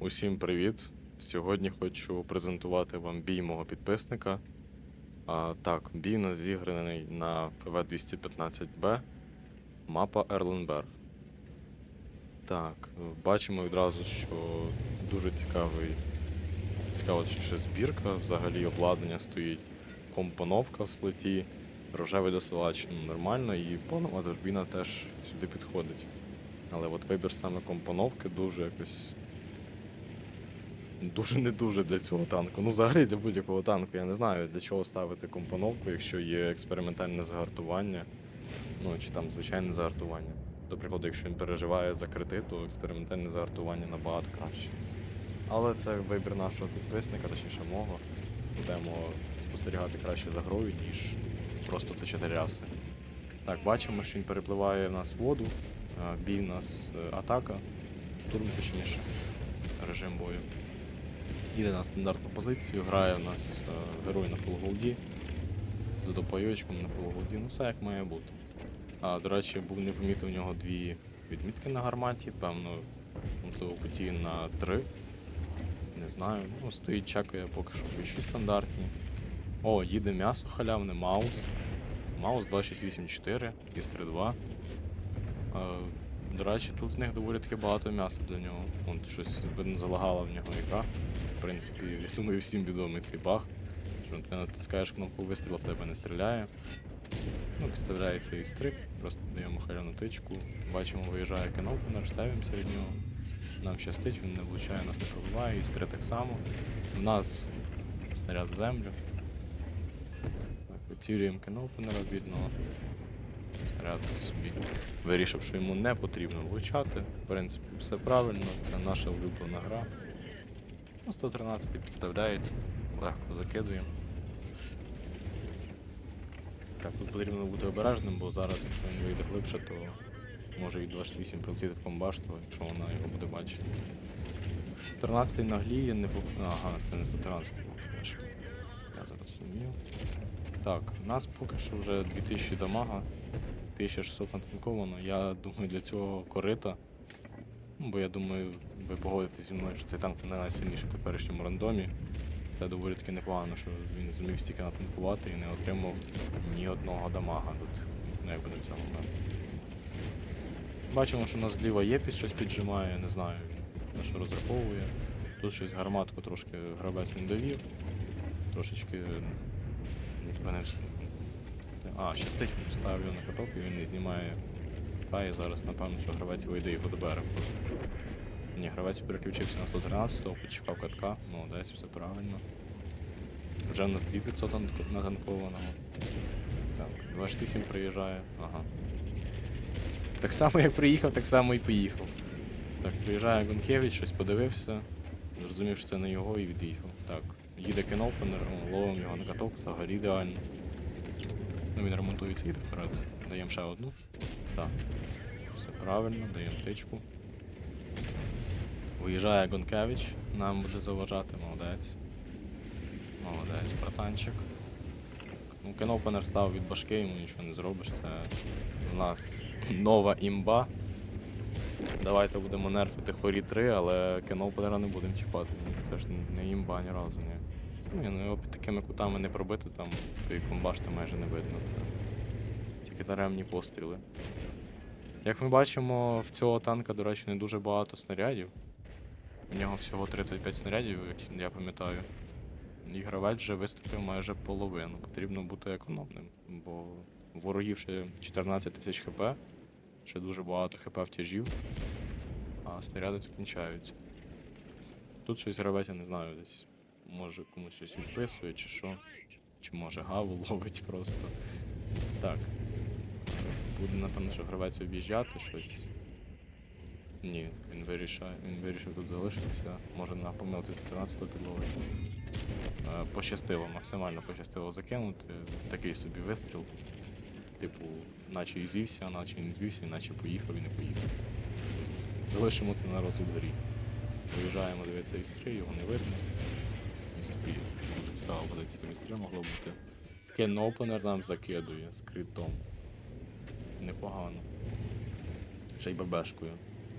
Усім привіт! Сьогодні хочу презентувати вам бій мого підписника. А, так, бій нас зіграний на ФВ-215Б, мапа Ерленберг. Так, бачимо відразу, що дуже цікавий, цікава точніше збірка, взагалі обладнання стоїть, компоновка в слоті, рожевий досилач нормально, і понова турбіна теж сюди підходить. Але от вибір саме компоновки дуже якось Дуже не дуже для цього танку. Ну, взагалі для будь-якого танку. Я не знаю, для чого ставити компоновку, якщо є експериментальне загартування, ну чи там звичайне загартування. До прикладу, якщо він переживає закрити, то експериментальне загартування набагато краще. Але це вибір нашого підписника, точніше мого. Будемо спостерігати краще за грою, ніж просто точити ряси. Так, бачимо, що він перепливає в нас воду, бій в нас е, атака, штурм точніше, режим бою. Їде на стандартну позицію, грає у нас е, герой на фулголді з допайочком на фулголді, ну все як має бути. А, до речі, був не помітив у нього дві відмітки на гарматі, певно, можливо, путі на три. Не знаю. Ну, стоїть, чекає поки що ключі стандартні. О, їде м'ясо халявне, маус. Маус 2684, із 32. До речі, тут в них доволі таки багато м'яса для нього. Вон щось видно залагала в нього ікра. В принципі, я думаю, всім відомий цей баг. Що ти натискаєш кнопку вистрілу, в тебе не стріляє. Ну, підставляється і стрип, просто даємо халяну тичку. Бачимо, виїжджає кенопенер, ставимося від нього. Нам щастить, він не влучає, нас не пробиває, і стри так само. У нас снаряд в землю. Вицілюємо кенопенера бідного. Снаряд собі вирішив, що йому не потрібно влучати. В принципі, все правильно, це наша улюблена гра. Ну, 113 підставляється, легко закидуємо. Так, тут потрібно бути обережним, бо зараз, якщо він вийде глибше, то може і 28 прилетіти в комбашту, якщо вона його буде бачити. 14 нагліє, не по... Ага, це не 113 теж. Я зараз сумію. Так, у нас поки що вже 2000 дамага, 1600 натанковано. Я думаю, для цього корита. Ну, бо я думаю, ви погодитесь зі мною, що цей танк не найсильніший в теперішньому рандомі. Це доволі таки непогано, що він зумів стільки натанкувати і не отримав ні одного дамага до цих, ну, якби до цього моменту. Бачимо, що у нас зліва єпіс щось піджимає, не знаю на що розраховує. Тут щось гарматку трошки гравець не довів. Трошечки не встиг. А, щастить, ставив його на каток і він не знімає та і зараз, напевно, що гравець вийде його до берега просто. Ні, гравець переключився на 113-го, почекав катка, молодець, все правильно. Вже в нас 2500 нат- натанкованого. Так, 28 приїжджає, ага. Так само як приїхав, так само і поїхав. Так, приїжджає Гонкевич, щось подивився, зрозумів, що це не його і від'їхав. Так, їде кенопенер, ловимо його на каток, взагалі ідеально. Ну він ремонтується, їде вперед. Даємо ще одну. Так. Все правильно, даємо тичку. Виїжджає Гонкевич, нам буде заважати, молодець. Молодець, братанчик. Ну, кенопенер став від башки, йому нічого не зробиш. Це у нас нова імба. Давайте будемо нерфити хорі 3, але кенопенера не будемо чіпати. Це ж не імба ні разу, ні. Ні, ну його під такими кутами не пробити, там тої комбашти майже не видно. Це тільки даремні постріли. Як ми бачимо, в цього танка, до речі, не дуже багато снарядів. У нього всього 35 снарядів, як я пам'ятаю. І гравець вже вистрілив майже половину. Потрібно бути економним, бо ворогів ще 14 тисяч хп, ще дуже багато хп втяжів, а снаряди закінчаються. Тут щось гравець, я не знаю, десь може комусь щось відписує чи що. Чи може гаву ловить просто. Так. Буде, напевно, що гравець об'їжджати щось. Ні, він вирішає, він вирішив тут залишитися. Може на помилці з 14 підлоги. Е, Пощастило, максимально пощастило закинути. Такий собі вистріл. Типу, наче і звівся, наче і не звівся, наче поїхав і не поїхав. Залишимо це на розсуд горі. Виїжджаємо, дивиться із 3, його не видно принципі, цікаво буде ці містри могло бути. Кенопенер нам закидує з критом. Непогано. Ще й бебешкою.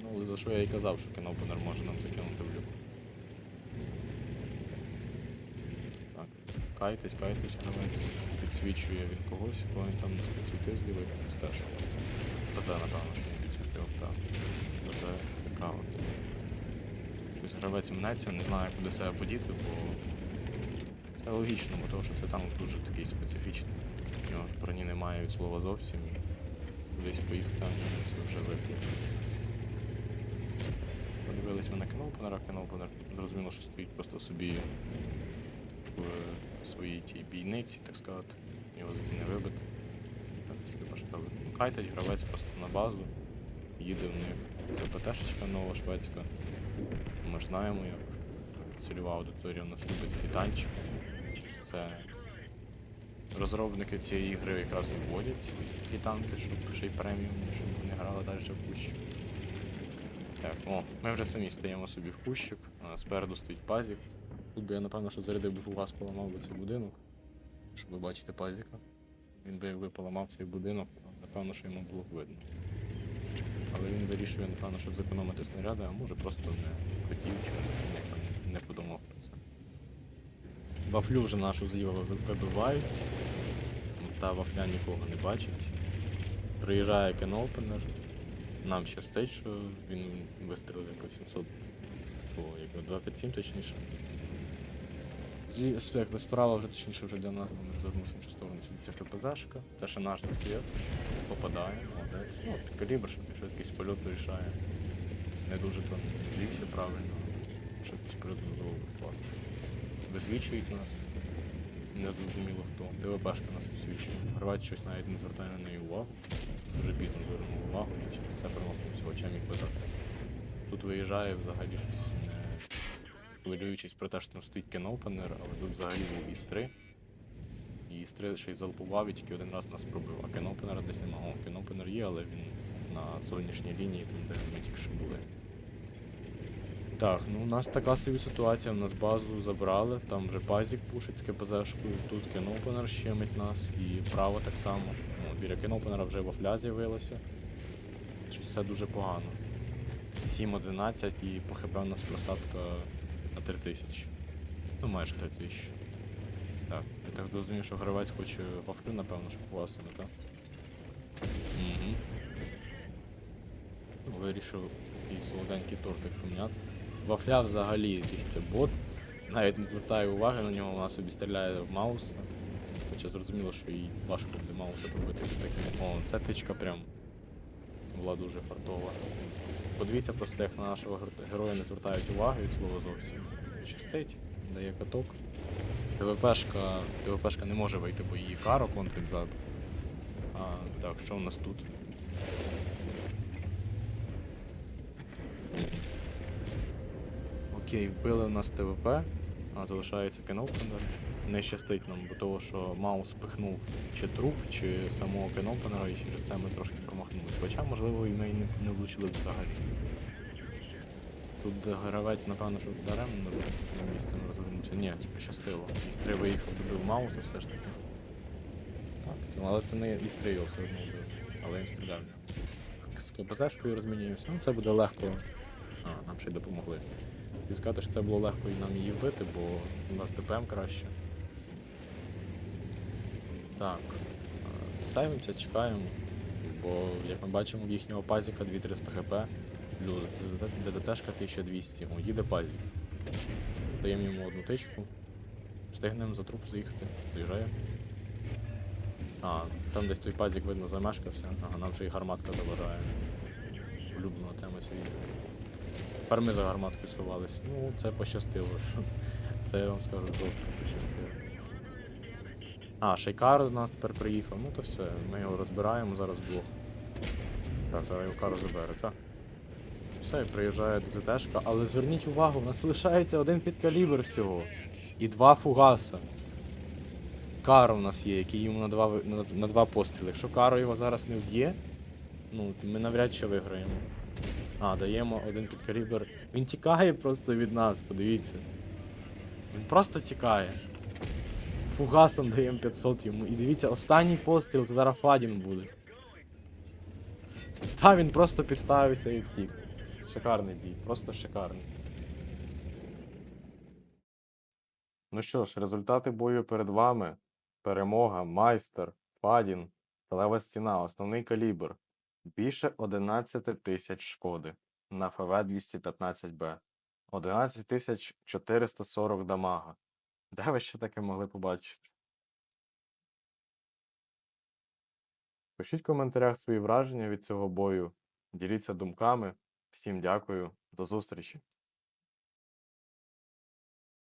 Ну, але за що я і казав, що кенопенер може нам закинути в любу. Так, кайтесь, кайтесь, гравець. Підсвічує він когось, бо він там не підсвітив зліва, хтось теж. Та це, напевно, що він підсвітив, так. Це така. Щось гравець мнеться, не знає, куди себе подіти, бо це логічно, бо того, що це танк дуже такий специфічний. У нього ж броні немає від слова зовсім. І кудись поїхати, ну, це вже виклик. Подивились ми на Кенопенера, Кенопенер зрозуміло, що стоїть просто собі в своїй тій бійниці, так сказати. Його не вибити. Тільки пошукали. Ну, кайтить гравець просто на базу. Їде в них. Це ПТшечка нова шведська. Ми ж знаємо, як цільова аудиторія у нас любить китанчик. Це розробники цієї ігри якраз і вводять танки, щоб ще й преміум, щоб вони грали далі в кущик. Так, о, ми вже самі стаємо собі в кущик, спереду стоїть пазік. Тут би я напевно, що зарядив би газ поламав би цей будинок. Щоб ви бачите пазіка. Він би якби поламав цей будинок, то напевно, що йому було б видно. Але він вирішує, напевно, щоб зекономити снаряди, а може просто не чи не, подумав про це. Вафлю вже нашу зліва ви- вибивають. Та вафля нікого не бачить. Приїжджає кенопенер. Нам щастить, що він вистрілив по 700 по як 257 точніше. І якби справа вже точніше вже для нас, розвернулися в іншу сторону. Це ФПЗшка. Це ще наш засвіт. Попадає, молодець. Ну, калібр, що якийсь польот вирішає. Не дуже там злівся правильно. Щось можливо класно. Висвічують нас. Не зрозуміло хто. ДВПшка нас висвічує. Гравець щось навіть не звертає на неї увагу. Дуже пізно звернув увагу і через це промахнувся і квиток. Тут виїжджає взагалі щось не хвилюючись про те, що там стоїть кенопенер, але тут взагалі був Іс-3. І Іс-3 ще й залпував і тільки один раз нас пробив. А кенопенера десь нема. О, кенопенер є, але він на зовнішній лінії, там де ми тільки що були. Так, ну у нас така собі ситуація, в нас базу забрали, там вже пазік пушить з КПЗшкою, тут кенопенер щемить нас і право так само. Ну, біля кенопенера вже вафля з'явилася. Щось Це дуже погано. 7-11 і по ХП у нас просадка на 3000. Ну майже 3000. Так, я так розумію, що гравець хоче вафлю, напевно, щоб класили, так? Угу. Вирішив і солоденький тортик поміняти. Вафля взагалі якийсь це бот. Навіть не звертаю уваги на нього, вона собі стріляє в Мауса. Хоча зрозуміло, що їй важко буде Мауса пробити таким. О, ця тичка прям була дуже фартова. Подивіться просто, як на нашого героя не звертають уваги від слова зовсім. Щастить, дає каток. ТВПшка, ТВПшка не може вийти, бо її каро контрить ззаду. А, так, що в нас тут? Окей, вбили в нас ТВП, а залишається кенопенер. Не щастить нам, бо того, що Маус пихнув чи труп, чи самого кенопенера, і через це ми трошки промахнулися. Хоча, можливо, і ми і не, влучили взагалі. Тут гравець, напевно, що даремно на- місці не розвернувся. Ні, пощастило. Істри виїхав, добив Мауса все ж таки. Так, але це не Істри його все одно вбив. Але він стріляв. З КПЗшкою розмінюємося. Ну, це буде легко. А, нам ще й допомогли. Хотів сказати, що це було легко і нам її вбити, бо у нас ДПМ краще. Так. Сейвимося, чекаємо. Бо, як ми бачимо, в їхнього пазіка 2300 хп. Плюс ДЗТшка 1200. О, їде пазік. Даємо йому одну тичку. Встигнемо за труп заїхати. Заїжджає. А, там десь той пазік видно замешкався. Ага, нам вже і гарматка заважає. Улюблена тема цієї. Тепер ми за гарматкою сховалися. Ну, це пощастило. Це я вам скажу жорстко пощастило. А, Шейкар до нас тепер приїхав. Ну то все, ми його розбираємо зараз блок. Так, зараз його кару забере, так? Все, і приїжджає ДЗТшка, але зверніть увагу, у нас лишається один підкалібр всього. І два фугаса. Каро у нас є, який йому на два, на, на два постріли. Якщо Каро його зараз не вб'є, ну, ми навряд чи виграємо. А, даємо один підкалібр. Він тікає просто від нас, подивіться. Він просто тікає. Фугасом даємо 500 йому. І дивіться, останній постріл, зараз Фадін буде. Та він просто підставився і втік. Шикарний бій, просто шикарний. Ну що ж, результати бою перед вами. Перемога, майстер, падін, сталева стіна, основний калібр. Більше 11 тисяч шкоди на ФВ 215Б. 11 440 дамага. Де ви ще таке могли побачити? Пишіть в коментарях свої враження від цього бою. Діліться думками. Всім дякую, до зустрічі!